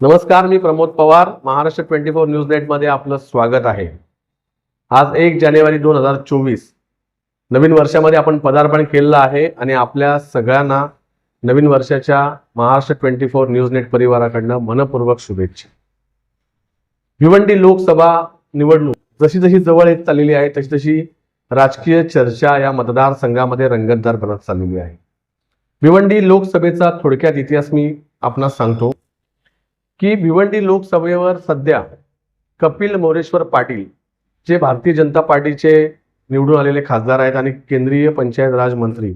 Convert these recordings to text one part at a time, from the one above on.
नमस्कार मी Pramod Pawar. Maharashtra twenty four news नेटमध्ये आपलं स्वागत आहे. आज एक जानेवारी दोन हजार चोवीस. नवीन वर्षामध्ये आपण पदार्पण केलेलं आहे आणि आपल्या सगळ्यांना नवीन वर्षाच्या Maharashtra twenty four news net परिवाराकडनं मनपूर्वक शुभेच्छा. भिवंडी लोकसभा निवडणूक जशी जशी जवळ येत चाललेली आहे तशी तशी राजकीय चर्चा या मतदारसंघामध्ये रंगतदार बनत चाललेली आहे. भिवंडी लोकसभेचा थोडक्यात इतिहास मी आपणास सांगतो. की भिवंडी लोकसभेवर सध्या कपिल मोरेश्वर पाटील जे भारतीय जनता पार्टीचे निवडून आलेले खासदार आहेत आणि केंद्रीय पंचायत राज मंत्री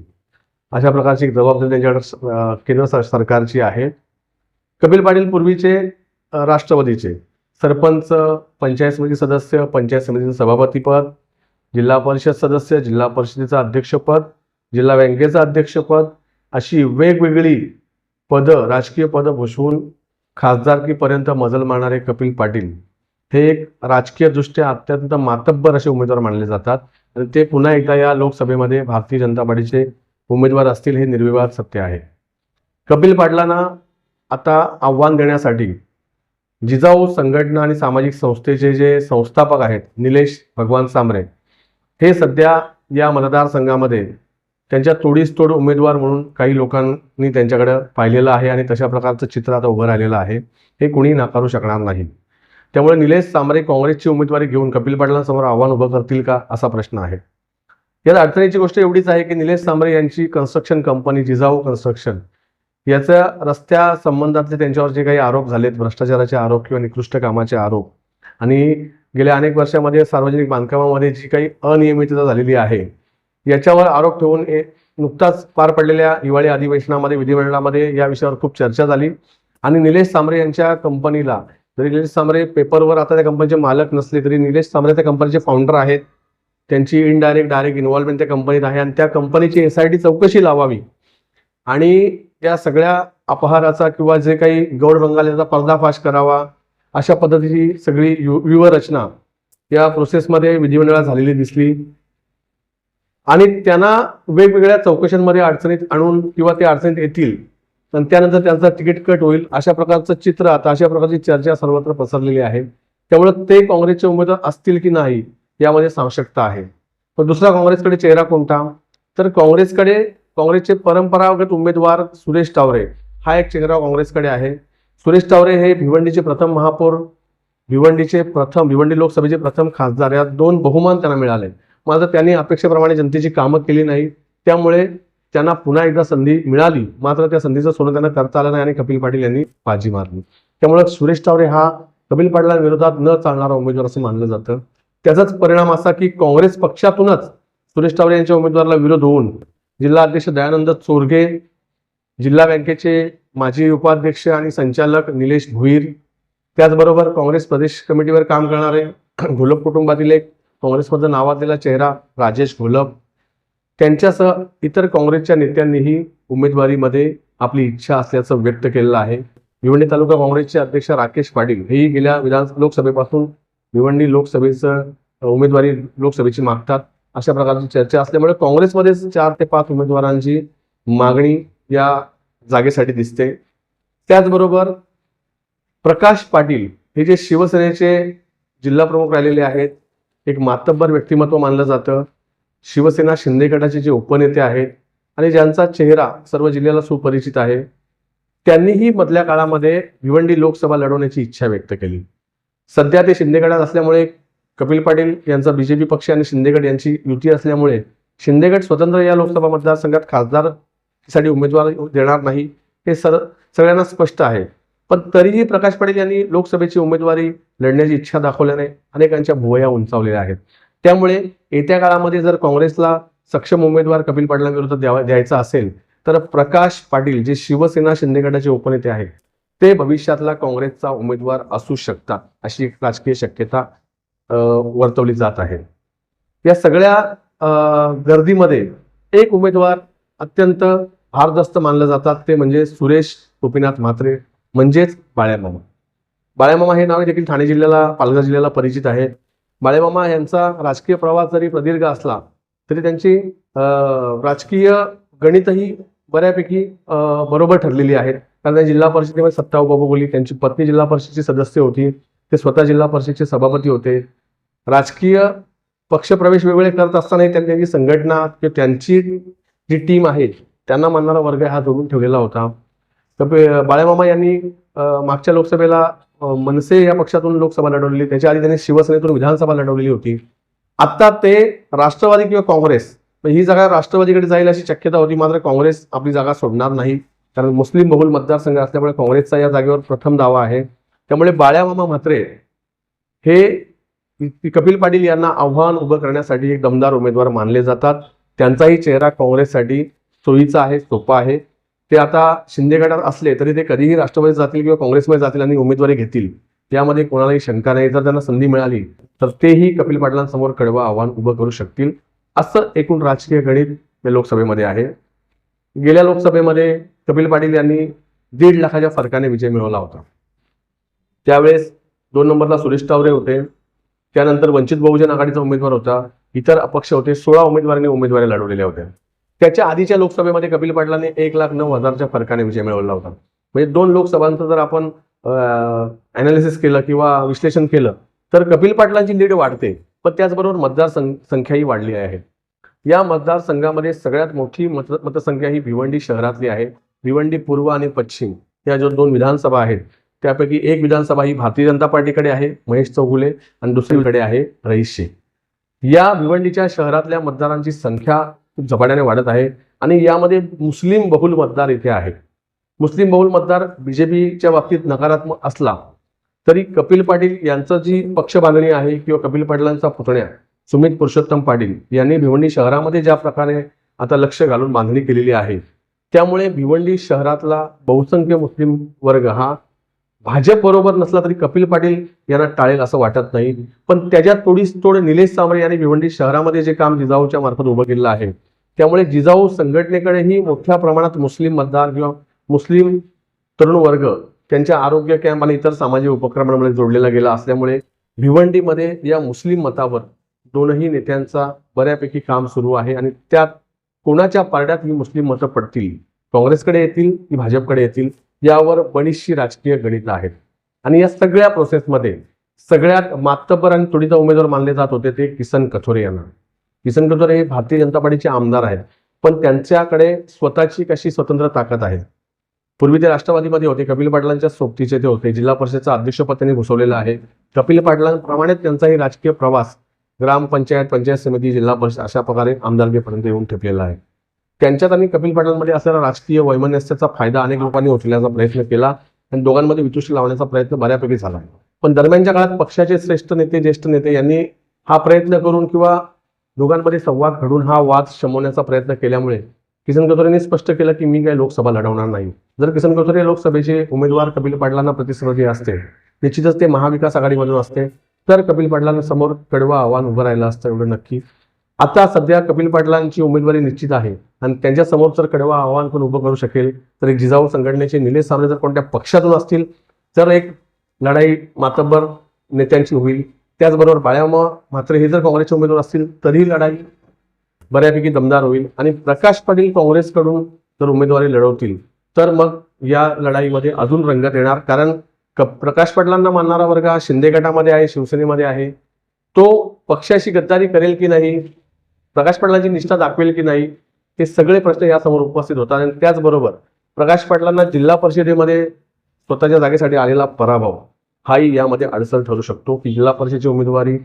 अशा प्रकारची एक जबाबदारी त्यांच्याकडे केंद्र सर- सरकारची आहे. कपिल पाटील पूर्वीचे राष्ट्रवादीचे सरपंच पंचायत समिती सदस्य पंचायत समितीचं सभापतीपद जिल्हा परिषद सदस्य जिल्हा परिषदेचं अध्यक्षपद जिल्हा बँकेचं अध्यक्षपद अशी वेगवेगळी पदं राजकीय पदं भूषवून खासदारकीपर्यंत मजल मारणारे कपिल पाटील हे एक राजकीयदृष्ट्या अत्यंत मातब्बर असे उमेदवार मानले जातात. आणि ते पुन्हा एकदा या लोकसभेमध्ये भारतीय जनता पार्टीचे उमेदवार असतील हे निर्विवाद सत्य आहे. कपिल पाटलांना आता आव्हान देण्यासाठी जिजाऊ संघटना आणि सामाजिक संस्थेचे जे संस्थापक आहेत निलेश भगवान सांबरे हे सध्या या मतदारसंघामध्ये त्यांच्या तोडीस तोड उमेदवार म्हणून काही लोकांनी त्यांच्याकडे पाहिलेलं आहे आणि तशा प्रकारचं चित्र आता उभं राहिलेलं आहे. हे कुणी नाकारू शकणार नाही. त्यामुळे निलेश सांबरे काँग्रेसची उमेदवारी घेऊन कपिल पाटलांसमोर आव्हान उभं करतील का असा प्रश्न आहे. यात अडचणीची गोष्ट एवढीच आहे की निलेश सांबरे यांची कन्स्ट्रक्शन कंपनी जिजाऊ कन्स्ट्रक्शन याच्या रस्त्या संबंधातले त्यांच्यावर जे काही आरोप झालेत भ्रष्टाचाराचे आरोप किंवा निकृष्ट कामाचे आरोप आणि गेल्या अनेक वर्षामध्ये सार्वजनिक बांधकामामध्ये जी काही अनियमितता झालेली आहे याच्यावर आरोप ठेवून नुकताच पार पडलेल्या हिवाळी अधिवेशनामध्ये विधिमंडळामध्ये या विषयावर खूप चर्चा झाली. आणि निलेश सांबरे यांच्या कंपनीला जरी निलेश सांबरे पेपरवर आता त्या कंपनीचे मालक नसले तरी निलेश सांबरे त्या कंपनीचे फाउंडर आहेत. त्यांची इनडायरेक्ट डायरेक्ट इन्व्हॉल्वमेंट त्या कंपनीत आहे. आणि त्या कंपनीची एस आय टी चौकशी लावावी. आणि या सगळ्या अपहाराचा किंवा जे काही गौड याचा पर्दाफाश करावा अशा पद्धतीची सगळी यु व्यूहरचना या प्रोसेसमध्ये विधिमंडळात झालेली दिसली. आणि त्यांना वेगवेगळ्या चौकशांमध्ये अडचणीत आणून किंवा ते अडचणीत येतील आणि त्यानंतर त्यांचा तिकीट कट होईल अशा प्रकारचं चित्र आता अशा प्रकारची चर्चा सर्वत्र पसरलेली आहे. त्यामुळे ते काँग्रेसचे उमेदवार असतील की नाही यामध्ये सावशकता आहे. पण दुसरा काँग्रेसकडे चेहरा कोणता? तर काँग्रेसकडे काँग्रेसचे परंपरागत उमेदवार सुरेश टावरे हा एक चेहरा काँग्रेसकडे आहे. सुरेश टावरे हे भिवंडीचे प्रथम महापौर भिवंडीचे प्रथम भिवंडी लोकसभेचे प्रथम खासदार या दोन बहुमान त्यांना मिळाले. मात्र त्यांनी अपेक्षेप्रमाणे जनतेची कामं केली नाही त्यामुळे त्यांना पुन्हा एकदा संधी मिळाली. मात्र त्या संधीचं सोनं त्यांना करता आलं नाही आणि कपिल पाटील यांनी बाजी मारली. त्यामुळे सुरेश टावरे हा कपिल पाटलांविरोधात न चालणारा उमेदवार असं मानलं जातं. त्याचाच परिणाम असा की काँग्रेस पक्षातूनच सुरेश टावरे यांच्या उमेदवाराला विरोध होऊन जिल्हा अध्यक्ष दयानंद चोरगे जिल्हा बँकेचे माजी उपाध्यक्ष आणि संचालक निलेश भुईर त्याचबरोबर काँग्रेस प्रदेश कमिटीवर काम करणारे घोलप कुटुंबातील एक काँग्रेसमधला नावाजलेला चेहरा राजेश घोलप. त्यांच्यासह इतर काँग्रेसच्या नेत्यांनीही उमेदवारीमध्ये आपली इच्छा असल्याचं व्यक्त केलेलं आहे. भिवंडी तालुका काँग्रेसचे अध्यक्ष राकेश पाटील हेही गेल्या विधान लोकसभेपासून भिवंडी लोकसभेचं उमेदवारी लोकसभेची मागतात. अशा प्रकारची चर्चा असल्यामुळे काँग्रेसमध्येच चार ते पाच उमेदवारांची मागणी या जागेसाठी दिसते. त्याचबरोबर प्रकाश पाटील हे जे शिवसेनेचे जिल्हा प्रमुख राहिलेले आहेत एक मातब्बर व्यक्तिमत्व मानलं जातं. शिवसेना शिंदे गटाचे जे उपनेते आहेत आणि ज्यांचा चेहरा सर्व जिल्ह्याला सुपरिचित आहे त्यांनीही मधल्या काळामध्ये भिवंडी लोकसभा लढवण्याची इच्छा व्यक्त केली. सध्या ते शिंदे गटात असल्यामुळे कपिल पाटील यांचा बीजेपी पक्ष आणि शिंदेगड यांची युती असल्यामुळे शिंदेगड स्वतंत्र या लोकसभा मतदारसंघात खासदारसाठी उमेदवार देणार नाही हे सर सगळ्यांना स्पष्ट आहे. पण तरीही प्रकाश पाटील यांनी लोकसभेची उमेदवारी लढण्याची इच्छा दाखवल्याने अनेकांच्या भुवया उंचावलेल्या आहेत. त्यामुळे येत्या काळामध्ये जर काँग्रेसला सक्षम उमेदवार कपिल पाटलांविरुद्ध द्यावा द्यायचा असेल तर प्रकाश पाटील जे शिवसेना शिंदे गटाचे उपनेते आहेत ते भविष्यातला काँग्रेसचा उमेदवार असू शकतात अशी एक राजकीय शक्यता वर्तवली जात आहे. या सगळ्या गर्दीमध्ये एक उमेदवार अत्यंत भारदस्त मानलं जातात ते म्हणजे सुरेश गोपीनाथ म्हात्रे. म्हणजेच बाळ्यामामा बाळ्यामामा हे नाव देखील ठाणे जिल्ह्याला पालघर जिल्ह्याला परिचित आहे. बाळेमामा यांचा राजकीय प्रवास जरी प्रदीर्घ असला तरी त्यांची राजकीय गणितही बऱ्यापैकी बरोबर ठरलेली आहेत कारण त्या जिल्हा परिषदेमध्ये सत्ता उपभोगली त्यांची पत्नी जिल्हा परिषदेची सदस्य होती ते स्वतः जिल्हा परिषदेचे सभापती होते. राजकीय पक्षप्रवेश वेगवेगळे करत असतानाही त्यांनी त्यांची संघटना किंवा त्यांची जी टीम आहे त्यांना मानणारा वर्ग हा जोडून ठेवलेला होता. तर पे- यांनी मागच्या लोकसभेला मनसे या पक्षातून लोकसभा लढवलेली त्याच्या आधी त्यांनी शिवसेनेतून विधानसभा लढवलेली होती. आता ते राष्ट्रवादी किंवा काँग्रेस ही जागा राष्ट्रवादीकडे जाईल अशी शक्यता होती मात्र काँग्रेस आपली जागा सोडणार नाही. कारण मुस्लिम बहुल मतदारसंघ असल्यामुळे काँग्रेसचा या जागेवर प्रथम दावा आहे. त्यामुळे बाळ्यामामा म्हात्रे हे कपिल पाटील यांना आव्हान उभं करण्यासाठी एक दमदार उमेदवार मानले जातात. त्यांचाही चेहरा काँग्रेससाठी सोयीचा आहे सोपा आहे. ते आता शिंदे गटात असले तरी ते कधीही राष्ट्रवादी जातील किंवा काँग्रेसमध्ये जातील आणि उमेदवारी घेतील. त्यामध्ये कोणालाही शंका नाही. जर त्यांना संधी मिळाली तर तेही कपिल पाटलांसमोर कडवं आव्हान उभं करू शकतील. असं एकूण राजकीय गणित या लोकसभेमध्ये आहे. गेल्या लोकसभेमध्ये कपिल पाटील यांनी दीड लाखाच्या फरकाने विजय मिळवला होता. त्यावेळेस दोन नंबरला सुरेश टावरे होते. त्यानंतर वंचित बहुजन आघाडीचा उमेदवार होता. इतर अपक्ष होते. सोळा उमेदवारांनी उमेदवारी लढवलेल्या होत्या. त्याच्या आधीच्या लोकसभेमध्ये कपिल पाटलांनी एक लाख नऊ हजारच्या फरकाने विजय मिळवला होता. म्हणजे दोन लोकसभांचं जर आपण अनालिसिस केलं किंवा विश्लेषण केलं तर कपिल पाटलांची लीड वाढते पण त्याचबरोबर मतदार संख्याही वाढली आहे. या मतदारसंघामध्ये सगळ्यात मोठी मत मतसंख्या ही भिवंडी शहरातली आहे. भिवंडी पूर्व आणि पश्चिम या जो दोन विधानसभा आहेत त्यापैकी एक विधानसभा ही भारतीय जनता पार्टीकडे आहे महेश चौगुले आणि दुसरीकडे आहे रईसशे या भिवंडीच्या शहरातल्या मतदारांची संख्या खूप झपाट्याने वाढत आहे. आणि यामध्ये मुस्लिम बहुल मतदार इथे आहेत. मुस्लिम बहुल मतदार बीजेपीच्या बाबतीत नकारात्मक असला तरी कपिल पाटील यांचं जी पक्ष बांधणी आहे किंवा कपिल पाटलांचा पुतण्या सुमित पुरुषोत्तम पाटील यांनी भिवंडी शहरामध्ये ज्या प्रकारे आता लक्ष घालून बांधणी केलेली आहे त्यामुळे भिवंडी शहरातला बहुसंख्य मुस्लिम वर्ग हा भाजप बरोबर नसला तरी कपिल पाटील यांना टाळेल असं वाटत नाही. पण त्याच्या तोडीस तोड निलेश सांबळे यांनी भिवंडी शहरामध्ये जे काम जिजाऊच्या मार्फत उभं केलेलं आहे त्यामुळे जिजाऊ संघटनेकडेही मोठ्या प्रमाणात मुस्लिम मतदार किंवा मुस्लिम तरुण वर्ग त्यांच्या आरोग्य कॅम्प आणि इतर सामाजिक उपक्रमांमध्ये जोडलेला गेला असल्यामुळे भिवंडीमध्ये या मुस्लिम मतावर दोनही नेत्यांचा बऱ्यापैकी काम सुरू आहे आणि त्यात कोणाच्या पारड्यात ही मुस्लिम मतं पडतील? काँग्रेसकडे येतील की भाजपकडे येतील? यावर बरीचशी राजकीय गणित आहेत. आणि या सगळ्या प्रोसेसमध्ये सगळ्यात मातब्बर आणि तुडीचा उमेदवार मानले जात होते ते किसन कथोरे यांना. किसन कथोरे हे भारतीय जनता पार्टीचे आमदार आहेत. पण त्यांच्याकडे स्वतःची कशी स्वतंत्र ताकद आहे? पूर्वी ते राष्ट्रवादीमध्ये होते. कपिल पाटलांच्या सोबतीचे ते होते. जिल्हा परिषदेचं अध्यक्षपद त्यांनी घुसवलेलं आहे. कपिल पाटलांप्रमाणे त्यांचाही राजकीय प्रवास ग्रामपंचायत पंचायत समिती जिल्हा परिषद अशा प्रकारे आमदारकीपर्यंत येऊन ठेपलेला आहे. त्यांच्यात आणि कपिल पाटलांमध्ये असलेला राजकीय वैमनस्याचा फायदा अनेक लोकांनी उचलण्याचा प्रयत्न केला आणि दोघांमध्ये वितुष्टी लावण्याचा प्रयत्न बऱ्यापैकी झाला. पण दरम्यानच्या काळात पक्षाचे श्रेष्ठ नेते ज्येष्ठ नेते यांनी हा प्रयत्न करून किंवा दोघांमध्ये संवाद घडून हा वाद शमवण्याचा प्रयत्न केल्यामुळे किसन कथोरेंनी स्पष्ट केलं की मी काही लोकसभा लढवणार नाही. जर किसन कथोरे लोकसभेचे उमेदवार कपिल पाटलांना प्रतिस्पर्धी असते निश्चितच ते महाविकास आघाडीमधून असते तर कपिल पाटलांना समोर कडवं आव्हान उभं राहिलं असतं एवढं नक्की. आता सध्या कपिल पाटलांची उमेदवारी निश्चित आहे आणि त्यांच्यासमोर जर कडवा आव्हान पण उभं करू शकेल तर एक जिजाऊ संघटनेचे निलेश सामने जर कोणत्या पक्षातून असतील तर एक लढाई मातब्बर नेत्यांची होईल. त्याचबरोबर बाळ्यामा मात्र हे जर काँग्रेसचे उमेदवार असतील तरीही लढाई बऱ्यापैकी दमदार होईल. आणि प्रकाश पाटील काँग्रेसकडून जर उमेदवारी लढवतील तर मग या लढाईमध्ये अजून रंगत येणार. कारण क- प्रकाश पाटलांना मानणारा वर्ग हा शिंदे गटामध्ये आहे शिवसेनेमध्ये आहे. तो पक्षाशी गद्दारी करेल की नाही प्रकाश पाटलांची निष्ठा दाखवेल की नाही हे सगळे प्रश्न यासमोर उपस्थित होतात. आणि त्याचबरोबर प्रकाश पाटलांना जिल्हा परिषदेमध्ये स्वतःच्या जागेसाठी आलेला पराभव. हाही यामध्ये अडचण ठरू शकतो. की जिल्हा परिषदेची उमेदवारी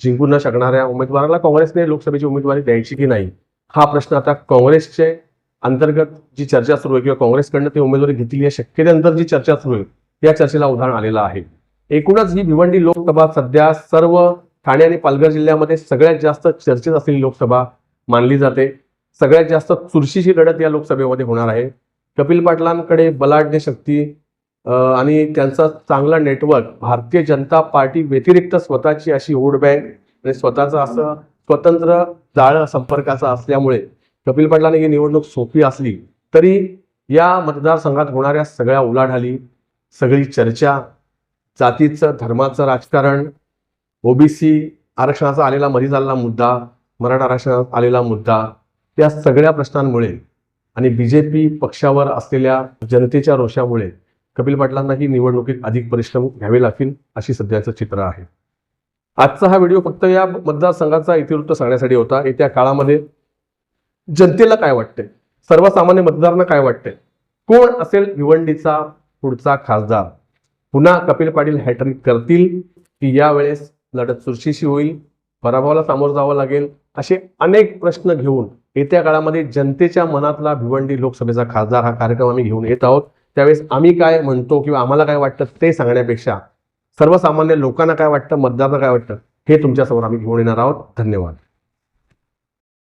जिंकू न शकणाऱ्या उमेदवाराला काँग्रेसने लोकसभेची उमेदवारी द्यायची की नाही? हा प्रश्न आता काँग्रेसचे अंतर्गत जी चर्चा सुरू आहे किंवा काँग्रेसकडनं ती उमेदवारी घेतली या शक्यतेनंतर जी चर्चा सुरू आहे या चर्चेला उदाहरण आलेलं आहे. एकूणच ही भिवंडी लोकसभा सध्या सर्व ठाणे आणि पालघर जिल्ह्यामध्ये सगळ्यात जास्त चर्चेत असलेली लोकसभा मानली जाते. सगळ्यात जास्त चुरशीची लढत या लोकसभेमध्ये होणार आहे. कपिल पाटलांकडे बलाढ्य शक्ती आणि त्यांचा चांगला नेटवर्क भारतीय जनता पार्टी व्यतिरिक्त स्वतःची अशी वोट बँक आणि स्वतःचं असं स्वतंत्र जाळं संपर्काचं असल्यामुळे कपिल पाटलांनी ही निवडणूक सोपी असली तरी या मतदारसंघात होणाऱ्या सगळ्या उलाढाली सगळी चर्चा जातीचं धर्माचं राजकारण ओबीसी आरक्षणाचा आलेला मधी झालेला मुद्दा मराठा आरक्षणात आलेला मुद्दा या सगळ्या प्रश्नांमुळे आणि बी जे पी पक्षावर असलेल्या जनतेच्या रोषामुळे कपिल पाटलांना ही निवडणुकीत अधिक परिश्रम घ्यावे लागतील अशी सध्याचं चित्र आहे. आजचा हा व्हिडिओ फक्त या मतदारसंघाचा इतिवृत्त सांगण्यासाठी होता. येत्या काळामध्ये जनतेला काय वाटते सर्वसामान्य मतदारांना काय वाटते कोण असेल भिवंडीचा पुढचा खासदार? पुन्हा कपिल पाटील हॅट्रिक करतील की यावेळेस लढत चुरशीशी होईल? पराभवाला सामोरं जावं लागेल? असे अनेक प्रश्न घेऊन येत्या काळामध्ये जनतेच्या मनातला भिवंडी लोकसभेचा खासदार हा कार्यक्रम आम्ही घेऊन येत आहोत. त्यावेळेस आम्ही काय म्हणतो किंवा आम्हाला काय वाटतं ते सांगण्यापेक्षा सर्वसामान्य लोकांना काय वाटतं मतदारांना काय वाटतं हे तुमच्यासमोर आम्ही घेऊन येणार आहोत. धन्यवाद.